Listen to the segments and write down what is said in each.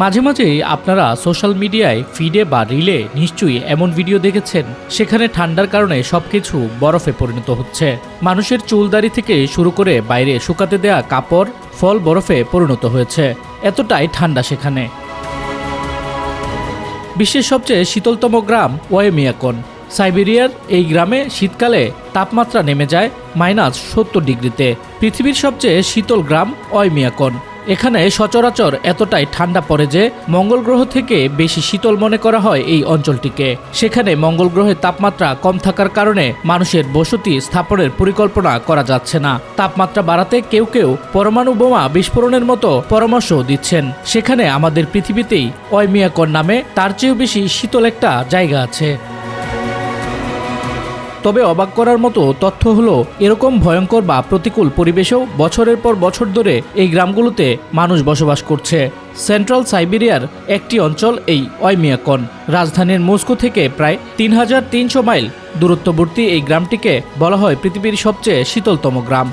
মাঝে মাঝেই আপনারা সোশ্যাল মিডিয়ায় ফিডে বা রিলে নিশ্চয়ই এমন ভিডিও দেখেছেন, সেখানে ঠান্ডার কারণে সবকিছু বরফে পরিণত হচ্ছে। মানুষের চুলদারি থেকে শুরু করে বাইরে শুকাতে দেয়া কাপড় ফল বরফে পরিণত হয়েছে। এতটাই ঠান্ডা সেখানে। বিশ্বের সবচেয়ে শীতলতম গ্রাম ওয়েমিয়াকন। সাইবেরিয়ার এই গ্রামে শীতকালে তাপমাত্রা নেমে যায় মাইনাস সত্তর ডিগ্রিতে। পৃথিবীর সবচেয়ে শীতল গ্রাম অয়মিয়াকন এখানে সচরাচর এতটাই ঠান্ডা পড়ে যে মঙ্গল গ্রহ থেকে বেশি শীতল মনে করা হয় এই অঞ্চলটিকে। সেখানে মঙ্গল গ্রহের তাপমাত্রা কম থাকার কারণে মানুষের বসতি স্থাপনের পরিকল্পনা করা যাচ্ছে না। তাপমাত্রা বাড়াতে কেউ কেউ পরমাণু বোমা বিস্ফোরণের মতো পরামর্শ দিচ্ছেন। সেখানে আমাদের পৃথিবীতেই অয়মিয়াকন নামে তার চেয়েও বেশি শীতল একটা জায়গা আছে। তবে অবাক করার মতো তথ্য হলো, এরকম ভয়ঙ্কর বা প্রতিকূল পরিবেশেও বছরের পর বছর ধরে এই গ্রামগুলোতে মানুষ বসবাস করছে। সেন্ট্রাল সাইবেরিয়ার একটি অঞ্চল এই অয়মিয়াকন। রাজধানীর মস্কো থেকে প্রায় তিন হাজার তিনশো মাইল দূরত্ববর্তী এই গ্রামটিকে বলা হয় পৃথিবীর সবচেয়ে শীতলতম গ্রাম।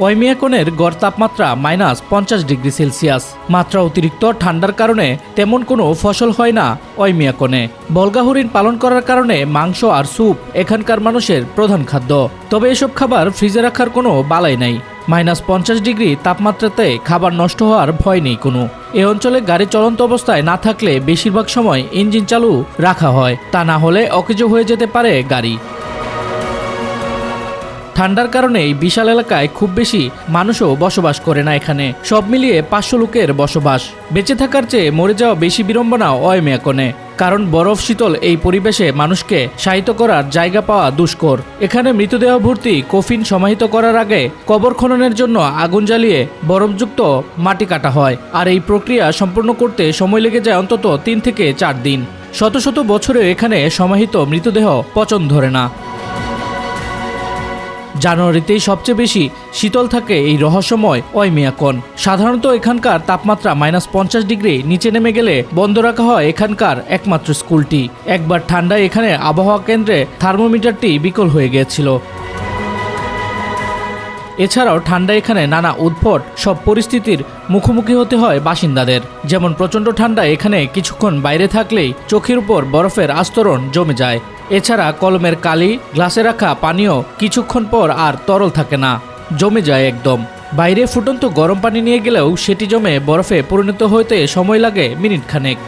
ওয়াইমিয়াকনের গড় তাপমাত্রা মাইনাস পঞ্চাশ ডিগ্রি সেলসিয়াস। মাত্রা অতিরিক্ত ঠান্ডার কারণে তেমন কোনো ফসল হয় না ওয়াইমিয়াকনে। বলগা হরিণ পালন করার কারণে মাংস আর স্যুপ এখানকার মানুষের প্রধান খাদ্য। তবে এসব খাবার ফ্রিজে রাখার কোনো বালাই নাই। মাইনাস পঞ্চাশ ডিগ্রি তাপমাত্রাতে খাবার নষ্ট হওয়ার ভয় নেই কোনো। এ অঞ্চলে গাড়ি চলন্ত অবস্থায় না থাকলে বেশিরভাগ সময় ইঞ্জিন চালু রাখা হয়। তা না হলে অকেজো হয়ে যেতে পারে গাড়ি। ঠান্ডার কারণে এই বিশাল এলাকায় খুব বেশি মানুষও বসবাস করে না এখানে। সব মিলিয়ে পাঁচশো লোকের বসবাস। বেঁচে থাকার চেয়ে মরে যাওয়া বেশি বিড়ম্বনা অয়মেয়াকনে কারণ বরফ শীতল এই পরিবেশে মানুষকে শায়িত করার জায়গা পাওয়া দুষ্কর। এখানে মৃতদেহ ভর্তি কফিন সমাহিত করার আগে কবর খননের জন্য আগুন জ্বালিয়ে বরফযুক্ত মাটি কাটা হয়। আর এই প্রক্রিয়া সম্পূর্ণ করতে সময় লেগে যায় অন্তত তিন থেকে চার দিন। শত শত বছরে এখানে সমাহিত মৃতদেহ পচন ধরে না। জানুয়ারিতেই সবচেয়ে বেশি শীতল থাকে এই রহস্যময় অয়মিয়াকন সাধারণত এখানকার তাপমাত্রা মাইনাস পঞ্চাশ ডিগ্রি, নিচে নেমে গেলে বন্ধ রাখা হয় এখানকার একমাত্র স্কুলটি। একবার ঠান্ডায় এখানে আবহাওয়া কেন্দ্রে থার্মোমিটারটি বিকল হয়ে গিয়েছিল। এছাড়াও ঠান্ডা এখানে নানা উদ্ভট সব পরিস্থিতির মুখোমুখি হতে হয় বাসিন্দাদের। যেমন প্রচণ্ড ঠান্ডা এখানে কিছুক্ষণ বাইরে থাকলেই চোখের উপর বরফের আস্তরণ জমে যায়। এছাড়া কলমের কালি, গ্লাসে রাখা পানীয় কিছুক্ষণ পর আর তরল থাকে না, জমে যায় একদম। বাইরে ফুটন্ত গরম পানি নিয়ে গেলেও সেটি জমে বরফে পরিণত হতে সময় লাগে মিনিট খানেক